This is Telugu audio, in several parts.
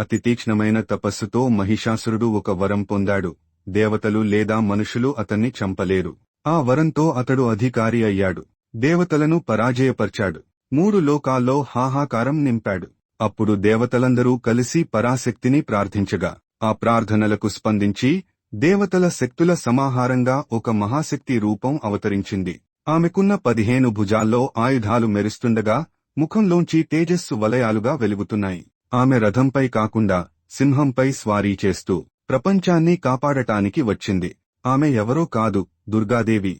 అతి తీక్ష్ణమైన తపస్సుతో మహిషాసురుడు ఒక వరం పొందాడు. దేవతలు లేదా మనుషులు అతన్ని చంపలేరు. ఆ వరంతో అతడు అధికారి అయ్యాడు. దేవతలను పరాజయపర్చాడు. మూడు లోకాల్లో హాహాకారం నింపాడు. అప్పుడు దేవతలందరూ కలిసి పరాశక్తిని ప్రార్థించగా ఆ ప్రార్థనలకు స్పందించి దేవతల శక్తుల సమాహారంగా ఒక మహాశక్తి రూపం అవతరించింది. ఆమెకున్న పదిహేను భుజాల్లో ఆయుధాలు మెరుస్తుండగా ముఖంలోంచి తేజస్సు వలయాలుగా వెలుగుతున్నాయి. ఆమె రథంపై కాకుండా సింహంపై స్వారీ చేస్తూ ప్రపంచాన్ని కాపాడటానికి వచ్చింది. ఆమె ఎవరో కాదు దుర్గాదేవి.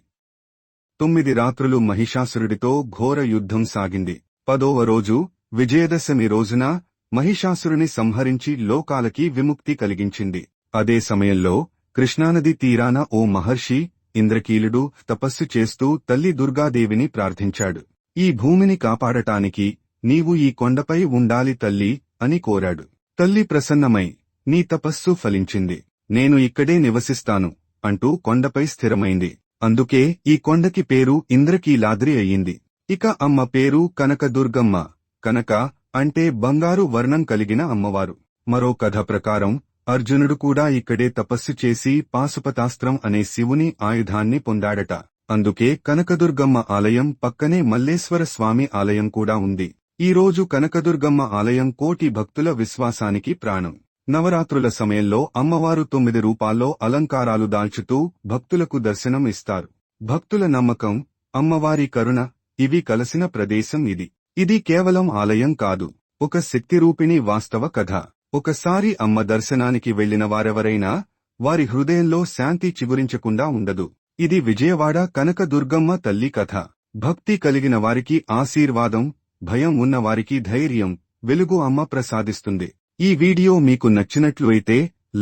తొమ్మిది రాత్రులు మహిషాసురుడితో ఘోర యుద్ధం సాగింది. పదోవ రోజు విజయదశమి రోజున మహిషాసురుని సంహరించి లోకాలకి విముక్తి కలిగించింది. అదే సమయంలో కృష్ణానది తీరాన ఓ మహర్షి ఇంద్రకీలుడు తపస్సు చేస్తూ తల్లి దుర్గాదేవిని ప్రార్థించాడు. ఈ భూమిని కాపాడటానికి నీవు ఈ కొండపై ఉండాలి తల్లి అని కోరాడు. తల్లి ప్రసన్నమై నీ తపస్సు ఫలించింది. నేను ఇక్కడే నివసిస్తాను అంటూ కొండపై స్థిరమైంది. అందుకే ఈ కొండకి పేరు ఇంద్రకీలాద్రి అయ్యింది. ఇక అమ్మ పేరు కనకదుర్గమ్మ. కనక అంటే బంగారు వర్ణం కలిగిన అమ్మవారు. మరో కథ ప్రకారం అర్జునుడు కూడా ఇక్కడే తపస్సు చేసి పాశుపతాస్త్రం అనే శివుని ఆయుధాన్ని పొందాడట. అందుకే కనకదుర్గమ్మ ఆలయం పక్కనే మల్లేశ్వర స్వామి ఆలయం కూడా ఉంది. ఈ రోజు కనకదుర్గమ్మ ఆలయం కోటి భక్తుల విశ్వాసానికి ప్రాణం. నవరాత్రుల సమయంలో అమ్మవారు తొమ్మిది రూపాల్లో అలంకారాలు దాల్చుతూ భక్తులకు దర్శనం ఇస్తారు. భక్తుల నమ్మకం అమ్మవారి కరుణ ఇవి కలసిన ప్రదేశం ఇది. ఇది కేవలం ఆలయం కాదు. ఒక శక్తిరూపిణి వాస్తవ కథ. ఒకసారి అమ్మ దర్శనానికి వెళ్ళిన వారెవరైనా వారి హృదయంలో శాంతి చిగురించకుండా ఉండదు. ఇది విజయవాడ కనకదుర్గమ్మ తల్లి కథ. భక్తి కలిగిన వారికి ఆశీర్వాదం భయం ఉన్నవారికి ధైర్యం వెలుగు అమ్మ ప్రసాదిస్తుంది. ఈ వీడియో మీకు నచ్చినట్లు అయితే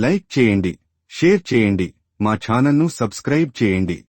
లైక్ చేయండి షేర్ చేయండి మా ఛానల్ను సబ్స్క్రైబ్ చేయండి.